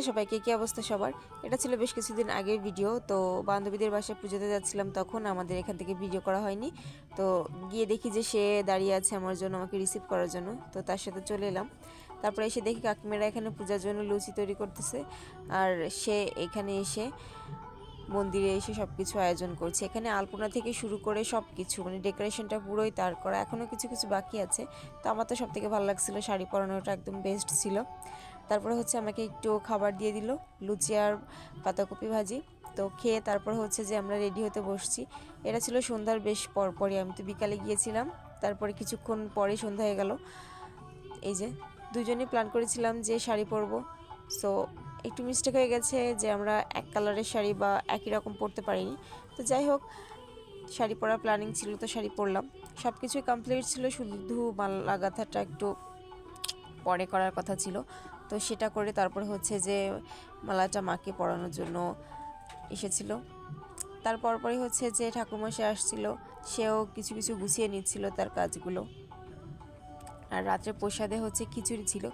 Hello সবাইকে কী অবস্থা সবার? এটা ছিল বেশ কিছুদিন আগের ভিডিও তো বান্ধবীদের বাসায় পুজোতে যাচ্ছিলাম তখন, আমাদের এখান থেকে ভিডিও করা হয়নি। তো গিয়ে দেখি যে সে দাঁড়িয়ে আছে আমার জন্য, আমাকে রিসিভ করার জন্য। তো তার সাথে চলে এলাম। তারপরে এসে দেখি কাকিমেরা এখানে পূজার জন্য লুচি তৈরি করতেছে। আর সে এখানে এসে মন্দিরে এসে সব কিছু আয়োজন করছে। এখানে আলপনা থেকে শুরু করে সব কিছু মানে ডেকোরেশনটা পুরোই তার করা। এখনও কিছু কিছু বাকি আছে। তো আমার তো সব থেকে ভালো লাগছিল, শাড়ি পরানোটা একদম বেস্ট ছিল। তারপরে হচ্ছে আমাকে একটু খাবার দিয়ে দিল, লুচি আর পাতাকপি ভাজি। তো খেয়ে তারপর হচ্ছে যে আমরা রেডি হতে বসছি। এটা ছিল সন্ধ্যার বেশ পরপরই, আমি তো বিকালে গিয়েছিলাম। তারপরে কিছুক্ষণ পরে সন্ধ্যা হয়ে গেল। এই যে, দুজনেই প্ল্যান করেছিলাম যে শাড়ি পরবো। সো একটু মিস্টেক হয়ে গেছে যে আমরা এক কালারের শাড়ি বা একই রকম পরতে পারিনি। তো যাই হোক, শাড়ি পরার প্ল্যানিং ছিল তো শাড়ি পরলাম। সব কিছুই কমপ্লিট ছিল, শুধু মাল গাঁথাটা একটু পরে করার কথা ছিল। তো সেটা করে তারপর হচ্ছে যে মালাটা মাকে পরানোর জন্য এসেছিল। তারপর পরে হচ্ছে যে ঠাকুরমশাই আসছিল, সেও কিছু কিছু গুছিয়ে নিচ্ছিল তার কাজগুলো। আর রাত্রে প্রসাদে হচ্ছে খিচুড়ি ছিল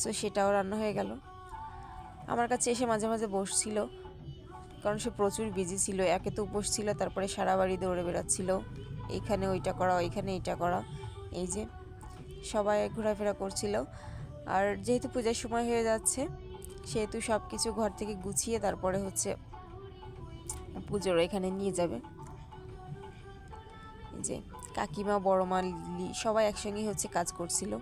সো সেটাও রান্না হয়ে গেল। আমার কাছে এসে মাঝে মাঝে বসছিল, কারণ সে প্রচুর বিজি ছিল, একে তো উপোস ছিল, তারপরে সারা বাড়ি দৌড়ে বেড়াচ্ছিল, এইখানে ওইটা করা, ওইখানে এইটা করা, এই যে সবাই ঘোরাফেরা করছিল। আর যেহেতু পূজার সময় হয়ে যাচ্ছে, সেহেতু সব কিছু ঘর থেকে গুছিয়ে তারপরে হচ্ছে পুজোর এখানে নিয়ে যাবে। যে কাকিমা, বড়মা সবাই একসঙ্গেই হচ্ছে কাজ করছিল।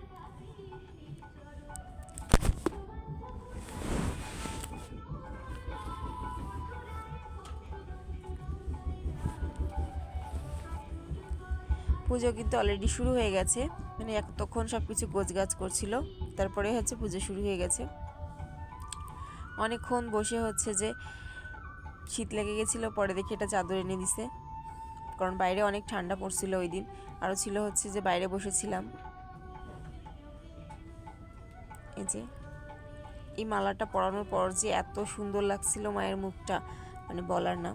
পুজো কিন্তু অলরেডি শুরু হয়ে গেছে। মানে এতক্ষণ সব কিছু গোছগাছ করছিল। তারপরে হচ্ছে পুজো শুরু হয়ে গেছে। অনেকক্ষণ বসে হচ্ছে যে শীত লেগে গেছিল, পরে দেখি এটা চাদর এনে দিছে। কারণ বাইরে অনেক ঠান্ডা পড়ছিল ওই দিন। আরও ছিল হচ্ছে যে বাইরে বসেছিলাম। এই যে, এই মালাটা পরানোর পর যে এত সুন্দর লাগছিল মায়ের মুখটা। মানে বলার না।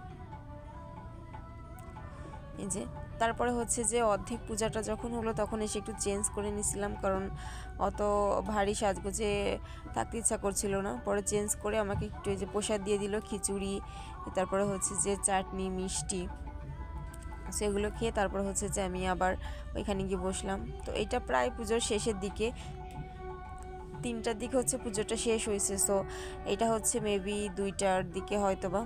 এই যে তারপরে হচ্ছে যে অর্ধেক পূজাটা যখন হলো তখন এসে একটু চেঞ্জ করে নিছিলাম কারণ অত ভারী সাজগোজে থাকতে ইচ্ছা করছিল না। পরে চেঞ্জ করে আমাকে একটু যে প্রসাদ দিয়ে দিল, খিচুড়ি, তারপরে হচ্ছে যে চাটনি, মিষ্টি, সেগুলো খেয়ে তারপর হচ্ছে যে আমি আবার ওইখানে গিয়ে বসলাম। তো এটা প্রায় পুজোর শেষের দিকে। তিনটার দিকে হচ্ছে পুজোটা শেষ হয়েছে সো এটা হচ্ছে মেবি দুইটার দিকে হয়তো বা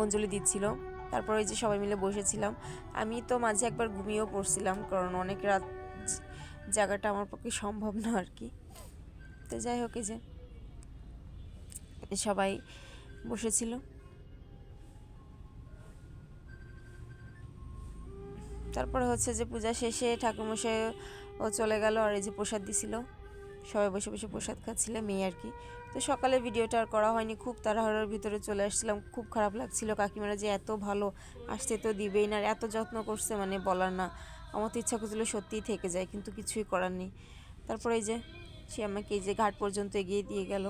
অঞ্জলি দিচ্ছিল। তারপর ওই যে সবাই মিলে বসেছিলাম। আমি তো মাঝে একবার ঘুমিয়েও পড়ছিলাম, কারণ অনেক রাত জায়গাটা আমার পক্ষে সম্ভব না আর কি। তো যাই হোক যে সবাই বসেছিল। তারপরে হচ্ছে যে পূজা শেষে ঠাকুরমশাই ও চলে গেল আর এই যে প্রসাদ দিছিল। সবাই বসে বসে প্রসাদ খাচ্ছিল মেয়ে আর কি। তো সকালে ভিডিওটা আর করা হয়নি, খুব তাড়াহুড়োর ভিতরে চলে আসছিলাম, খুব খারাপ লাগছিল। কাকিমারা যে এত ভালো আসতে তো দিবেই না, আর এত যত্ন করছে মানে বলার না। আমার তো ইচ্ছা করছিল সত্যিই থেকে যায়, কিন্তু কিছুই করার নেই। তারপরে এই যে, সে আমাকে এই যে ঘাট পর্যন্ত এগিয়ে দিয়ে গেল।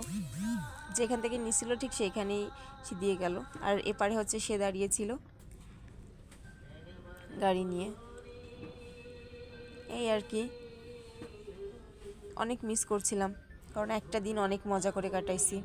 যেখান থেকে নিছিল ঠিক সেইখানেই সে দিয়ে গেল। আর এপারে হচ্ছে সে দাঁড়িয়েছিল গাড়ি নিয়ে। এই আর কি। অনেক মিস করছিলাম। কারণ একটা দিন অনেক মজা করে কাটাইছি।